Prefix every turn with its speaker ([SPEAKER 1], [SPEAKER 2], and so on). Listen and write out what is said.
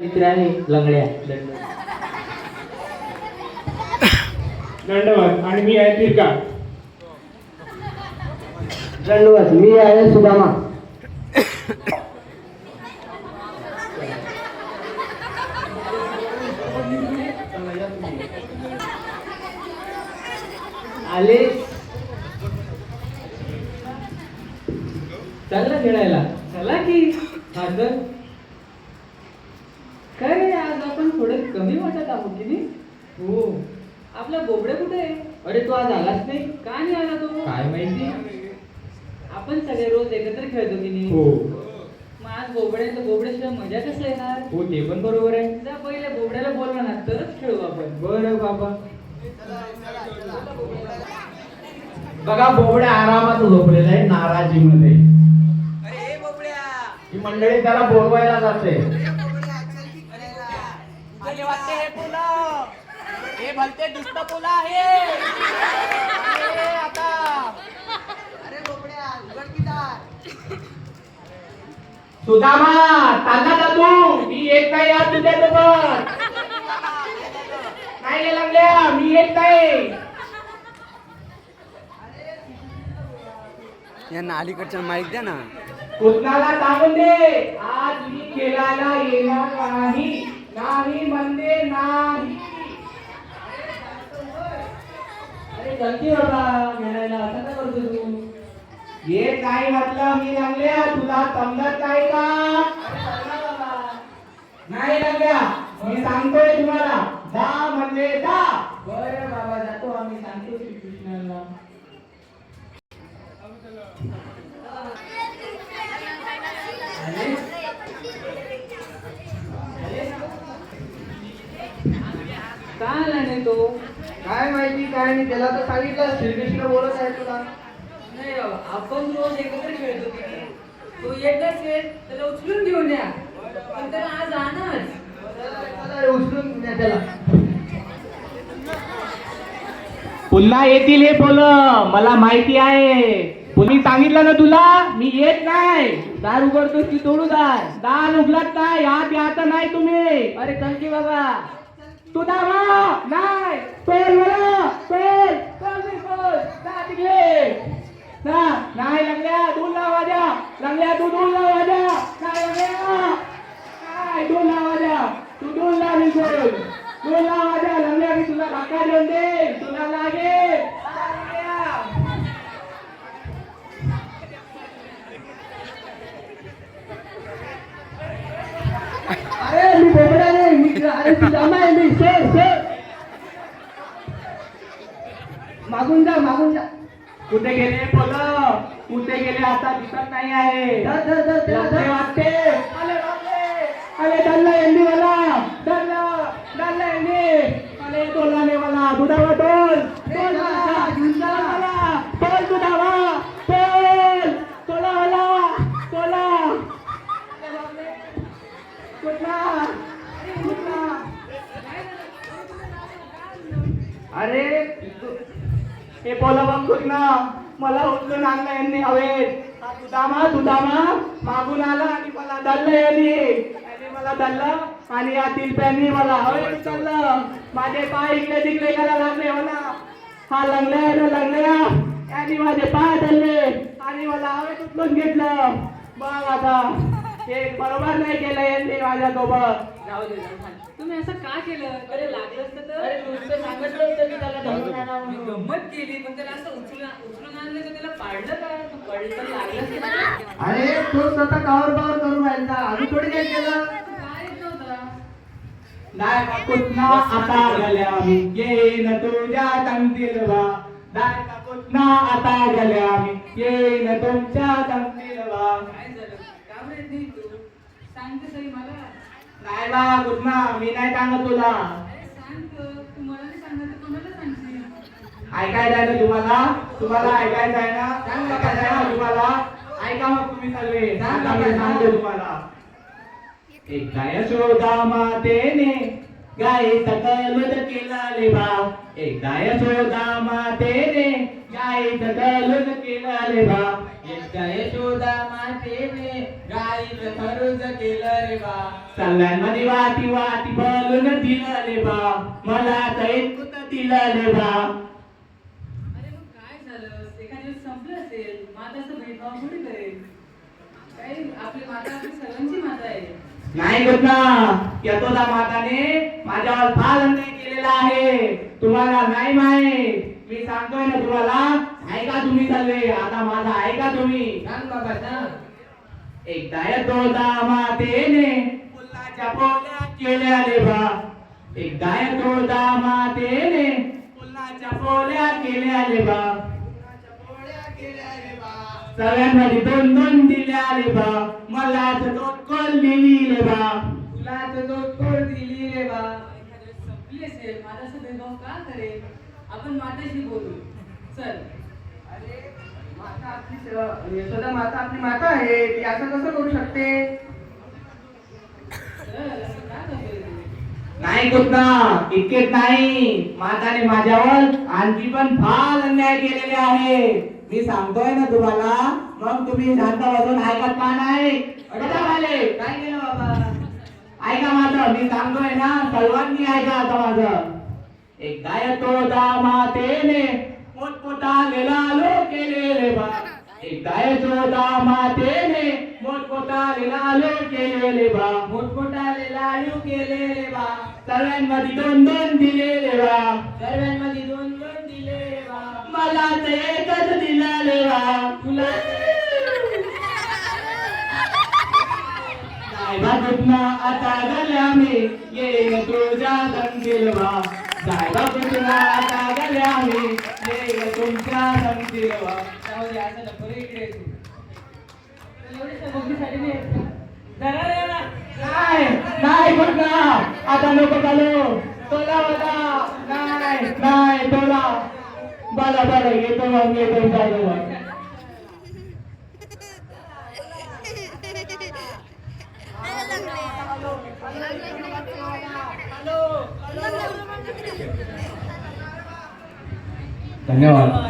[SPEAKER 1] मित्र आहे लंगड्या
[SPEAKER 2] दंडवत आणि मी आहे तिरका.
[SPEAKER 1] दंडवत मी आहे सुदामा. आले चल ना खेळायला. चला की हा काय रे आज आपण थोडे कमी वाटत आहोत की नाही? हो. आपला बोबडे कुठे आहे? अरे तू आज आलाच नाही. का नाही आला तो? काय माहिती? आपण सगळे रोज एकत्र खेळतो की नाही?
[SPEAKER 2] हो.
[SPEAKER 1] मग आज बोबड्याचं बोबड्याशिवाय मजा कसं येणार?
[SPEAKER 2] हो ते पण बरोबर आहे.
[SPEAKER 1] जा पहिले बोबड्याला बोलवा ना तरच खेळू आपण.
[SPEAKER 2] बरं बाबा.
[SPEAKER 3] बघा बोबड्या आरामात झोपलेला आहे नाराजीमध्ये. ही मंडळी त्याला बोलवायला जाते.
[SPEAKER 4] हे भलते दुष्ट पुलं आहे. हे आता.
[SPEAKER 3] सुदामा ताजा जातो मी येत नाही यार तुझ्यासोबत. नाही लागल्या मी येत नाही.
[SPEAKER 4] यांना अलीकडच्या माईक द्या ना.
[SPEAKER 3] कृष्णाला सांगून दे आज मी खेळायला येणार नाही. नाही म्हणते नाही.
[SPEAKER 1] अरे चलती बाबा खेळायला असं का करतो तू
[SPEAKER 3] येत काय म्हटलं मी लागल्या? तुला समजत काय का? नाही लागल्या. मी सांगतोय तुम्हाला. दा म्हणजे दा
[SPEAKER 1] बरं बाबा जातो आम्ही सांग
[SPEAKER 3] काय माहिती काय नाही त्याला तर सांगितलं श्रीकृष्ण बोलत आहे तुला.
[SPEAKER 1] नाही बाबा, आपण रोज एकत्र खेळतो की? तो येत नसेल त्याला उचलून घेऊन या. पण त्याला आज आणच
[SPEAKER 3] चला, उचलून न्या त्याला. पुन्हा येतील हे पोल मला माहिती आहे. मी सांगितलं ना तुला मी येत नाही.
[SPEAKER 1] दार उघडतोस की तोडू दार?
[SPEAKER 3] दान उघडत नाही आत याचं नाही तुम्ही.
[SPEAKER 1] अरे चल की बाबा.
[SPEAKER 3] तू दावा नाही तोल मला तोल तोल मी तोल लागले. ना नाही लागल्या दूध लावा द्या. लागल्या तू दूध लावा द्या. नाही लागल्या. काय दूध लावा द्या? तू दूध लावी सोड दूध लावा द्या. लागल्या मी तुला धक्का देऊन दे तुला लागेल. अरे मी बोबडा नाही. मी अरे तू जामा आहे. मी सर सर. मागून जा मागून जा. कुठे गेले बोल कुठे गेले आता दिसत नाही आहे. वाटते. अरे दल्ला यांनी मला. दल्ला दल्ला यांनी. अरे ने मला. दुधावा टोल टोल टोल हे बोला बघ ना. मला उचलून आणलं यांनी हवे तुदामा तुदामा मागून आला आणि मला दल्लं यांनी. यांनी मला दल्लं आणि या तिलप्यांनी मला हवे उचललं. माझे पाय इकडे तिकडे करायला लागले हो मला हा लंगल्या ना लंगल्या यांनी माझे पाय धरले आणि मला हवेत उचलून घेतलं. बघ आता हे बरोबर नाही केलं यांनी माझ्यासोबत.
[SPEAKER 1] जाऊ दे. तुम्ही असं का केलं? अरे लागलं असतं तर? अरे नुसतं सांगितलं होतं की त्याला धरून आणा म्हणून. गंमत केली पण त्याला असं उचलून उचलून आणलं तर त्याला पाडलं का? तू पडलं तर लागलं असतं ना.
[SPEAKER 3] अरे तो स्वतः कावर बावर करून राहिला आम्ही थोडी काय केलं
[SPEAKER 1] काय येत नव्हतं.
[SPEAKER 3] दाय कुठना आता गेल्या मी येईन तुझ्या तंतील वा दाय कुठना आता गेल्या मी येईन तुमच्या तंतील वा
[SPEAKER 1] काय झालं? का बरं येत नाही तू? सांगते सई मला.
[SPEAKER 3] नाही बा कुठना मी नाही सांगत तुला.
[SPEAKER 1] सांग
[SPEAKER 3] ऐकायचं आहे ना तुम्हाला? तुम्हाला ऐकायचं आहे ना? ऐकायचं आहे ना तुम्हाला? ऐका मग तुम्ही सगळे. सांगा सांगतो तुम्हाला? एकदा यशोदा मातेने गाई सकल केला लेवा एकदा यशोदा मातेने केलं रे बा.
[SPEAKER 1] एकट्या यशोदा मातेने खरुज केलं रे बा.
[SPEAKER 3] सगळ्यांमध्ये वाती वाती बोलून दिलं रे बा. मला दिलं रे बा.
[SPEAKER 1] अरे मग काय झालं? एखाद दिवस संपलं असेल. माताचं भेदभाव थोडी करेल. काय? आपली माता आपली सर्वांची माता आहे.
[SPEAKER 3] नाही होत ना यतोदा माताने माझ्यावर फार अन्याय केलेला आहे. तुम्हाला नाही माहीत. मी सांगतोय ना तुम्हाला ऐका तुम्ही चालले आता माझा ऐका तुम्ही.
[SPEAKER 1] सांग बाबा सांग.
[SPEAKER 3] एकदा यतोदा मातेने फुलाच्या पोल्या केल्या रे बा. एकदा यतोदा मातेने फुलाच्या पोल्या केल्या रे बा. सगळ्यांमध्ये दोन दोन दिल्या रे बा. मला तर दोन कोल दिली रे बा.
[SPEAKER 1] फुलाचं दोन कोड दिली रे बा. संपली असेल माताचा भेदभाव का करेल आपण माताशी बोलू. चल.
[SPEAKER 5] यशोदा म्हणजे माता आपली माता आहे ती असं कसं करू शकते?
[SPEAKER 3] नाही कुठना इतकेच नाही. माताने माझ्यावर आणखी पण फार अन्याय केलेले आहे. मी सांगतोय ना तुम्हाला मग तुम्ही शांत बसून ऐकत का नाही?
[SPEAKER 1] काय केलं बाबा?
[SPEAKER 3] ऐका माझं मी सांगतोय ना सर्वांनी ऐका आता माझं. एकदा येतो दा मातेने मोठमोठा लालो केले रे बा. एकदा येतो दा मातेने मोठमोठा लालो केले रे बा.
[SPEAKER 1] मोठमोठाले लाडू केले रे बा.
[SPEAKER 3] सर्वांमध्ये दोन दोन दिले रे बा.
[SPEAKER 1] सर्वांमध्ये दोन दोन दिले रे बा.
[SPEAKER 3] मला तर एकच दिला रे बा.
[SPEAKER 1] तुला
[SPEAKER 3] आता गल्या मी येईन तुझ्या संगील बा साहेबा कुठना आता गल्या मी येईन तुमच्या संगील बा
[SPEAKER 1] जाऊ दे असं नको रे इकडे तू. एवढी बघण्यासाठी नाही. जरा जरा.
[SPEAKER 3] नाही नाही आता नको चालू तोला बघा नाही नाही तोला बरं बरं येतो मग येतो चालू
[SPEAKER 2] धन्यवाद.